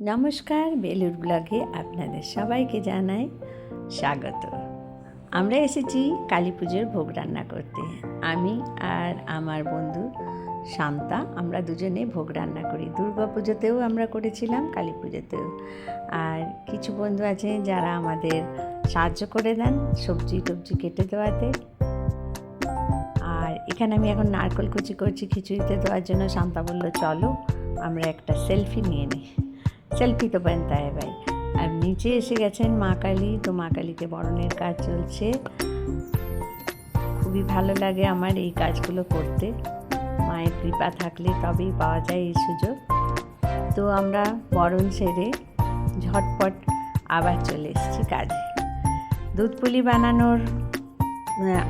নমস্কার বেলুর ব্লগে আপনাদের সবাইকে জানাই স্বাগত। আমরা এসেছি কালী পুজোর ভোগ রান্না করতে। আমি আর আমার বন্ধু শান্তা, আমরা দুজনে ভোগ রান্না করি। দুর্গা পুজোতেও আমরা করেছিলাম, কালী পুজোতেও। আর কিছু বন্ধু আছে যারা আমাদের সাহায্য করে দেন সবজি টবজি কেটে দেওয়াতে। আর এখানে আমি এখন নারকল কুচি করছি খিচুড়িতে দেওয়ার জন্য। শান্তা বলল, চলো, আমরা একটা সেলফি নিয়ে নিই। সেলফি তো বানতা ভাই। আর নিচে এসে গেছেন মা কালী, তো মা কালীকে বরণের কাজ চলছে। খুবই ভালো লাগে আমার এই কাজগুলো করতে। মায়ের কৃপা থাকলে তবেই পাওয়া যায় এই সুযোগ। তো আমরা বরণ সেরে ঝটপট আবার চলে এসেছি কাজে। দুধ পুলি বানানোর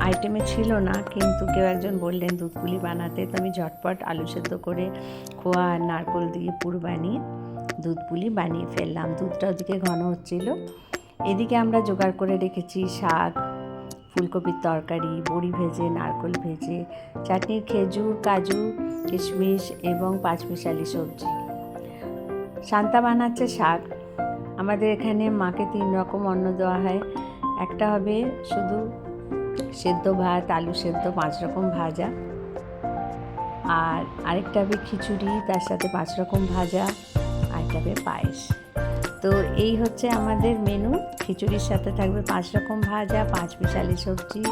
আইটেমে ছিল না, কিন্তু কেউ একজন বললেন, দুধ পুলি বানাতে। তো আমি ঝটপট আলু সেদ্ধ করে খোয়া আর নারকোল দিয়ে পুর বানিয়ে দুধ পুলি বানিয়ে ফেললাম। দুধটা ওদিকে ঘন হচ্ছিল। এদিকে আমরা জোগাড় করে রেখেছি শাক, ফুলকপির তরকারি, বড়ি ভেজে, নারকোল ভেজে, চাটনির খেজুর, কাজু, কিশমিশ এবং পাঁচমিশালি সবজি। শান্তা বানাচ্ছে শাক। আমাদের এখানে মাকে তিন রকম অন্ন দেওয়া হয়। একটা হবে শুধু সেদ্ধ ভাত, আলু সেদ্ধ, পাঁচ রকম ভাজা। আর আরেকটা হবে খিচুড়ি, তার সাথে পাঁচ রকম ভাজা আরেকটা হবে পায়েস। তো এই হচ্ছে আমাদের মেনু খিচুড়ির সাথে থাকবে পাঁচ রকম ভাজা, পাঁচ মিশালি সবজি,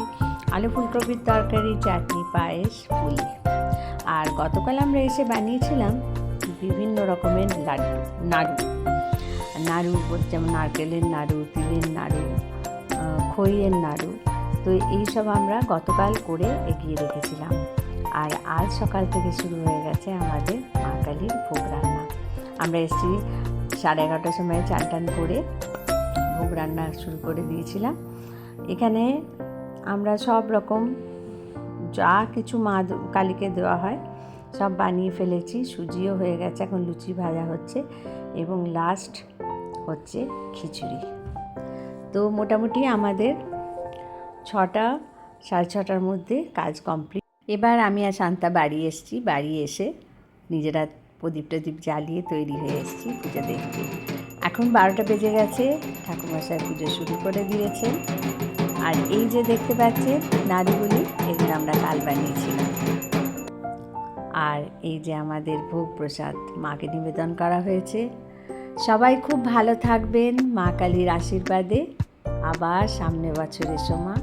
আলু ফুলকপির তরকারি, চাটনি, পায়েস, পুলি। আর গতকাল আমরা এসে বানিয়েছিলাম বিভিন্ন রকমের লাড্ডু, নাড়ু। নাড়ু যেমন নারকেলের নাড়ু, তিলের নাড়ু খইয়ের নাড়ু। তো এইসব আমরা গতকাল করে এগিয়ে রেখেছিলাম। আর আজ সকাল থেকে শুরু হয়ে গেছে আমাদের মা কালীর ভোগ রান্না। আমরা এসেছি সাড়ে এগারোটার সময় চান টান করে ভোগ রান্না শুরু করে দিয়েছিলাম। এখানে আমরা সব রকম যা কিছু মা কালীকে দেওয়া হয় সব বানিয়ে ফেলেছি। সুজিও হয়ে গেছে, এখন লুচি ভাজা হচ্ছে এবং লাস্ট হচ্ছে খিচুড়ি। তো মোটামুটি আমাদের ছটা, সাড়ে ছটার মধ্যে কাজ কমপ্লিট এবার আমি আর শান্তা বাড়ি এসেছি। বাড়ি এসে নিজেরা প্রদীপ টদীপ জ্বালিয়ে তৈরি হয়ে এসেছি পুজো দেখতে। এখন বারোটা বেজে গেছে, ঠাকুরমশাই পুজো শুরু করে দিয়েছে আর এই যে দেখতে পাচ্ছেন নাড়ুগুলি, এগুলো আমরা কাল বানিয়েছিলাম। আর এই যে আমাদের ভোগ প্রসাদ মাকে নিবেদন করা হয়েছে। সবাই খুব ভালো থাকবেন মা কালীর আশীর্বাদে। আবার সামনে বছরের সময়